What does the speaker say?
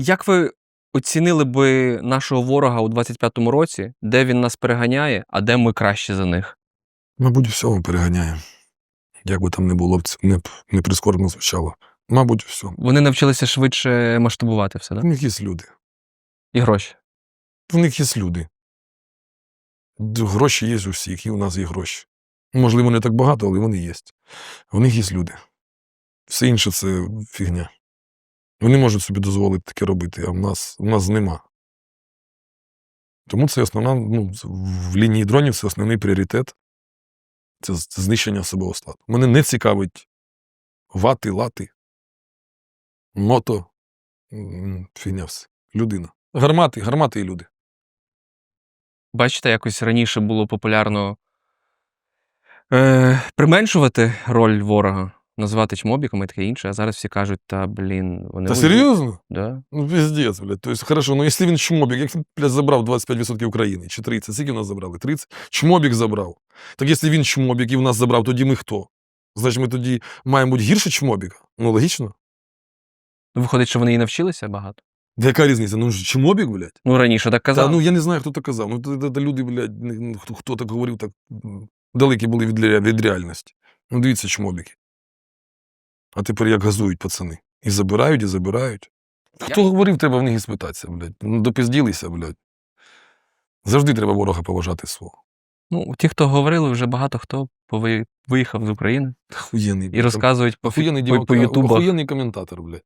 Як ви оцінили би нашого ворога у 25-му році, де він нас переганяє, а де ми краще за них? Мабуть, всього переганяє. Як би там не було, це не, не прискорбно звучало. Мабуть, все. Вони навчилися швидше масштабувати все, так? них є люди. І гроші. В них є люди. Гроші є у всіх, і у нас є гроші. Можливо, не так багато, але вони є. В них є люди. Все інше це фігня. Вони можуть собі дозволити таке робити, а в нас, в нас нема. Тому це основна, ну, в лінії дронів це основний пріоритет. Це знищення особового складу. Мене не цікавить вати, лати, мото, фігня все. Людина. Гармати, гармати і люди. Бачите, якось раніше було популярно е, применшувати роль ворога, називати чмобіками і таке інше, а зараз всі кажуть, та блін, вони. Та серйозно? Да. Ну, пиздец, блядь. То есть, хорошо, ну якщо він чмобік, як він, блядь, забрав 25% України, чи 30, скільки в нас забрали? 30? Чмобік забрав. Так якщо він чмобік і в нас забрав, тоді ми хто? Значить, ми тоді маємо бути гірше чмобіка? Ну, логічно. Виходить, що вони і навчилися багато. Да яка різниця? Ну, чмобік, блядь? Ну, раніше так Та, ну, я не знаю, хто так казав. Ну, та люди, блядь, ну, хто, хто так говорив, так далекі були від, від реальності. Ну, дивіться, чмобіки. А тепер як газують пацани. І забирають, і забирають. Хто говорив, треба в них і спитатися, блядь. Ну, Допізділися, блядь. Завжди треба ворога поважати свого. Ну, ті, хто говорили, вже багато хто пови- виїхав з України Охуєнний. і розказують по, по, по, по Ютубах. охуєнний коментатор, блядь.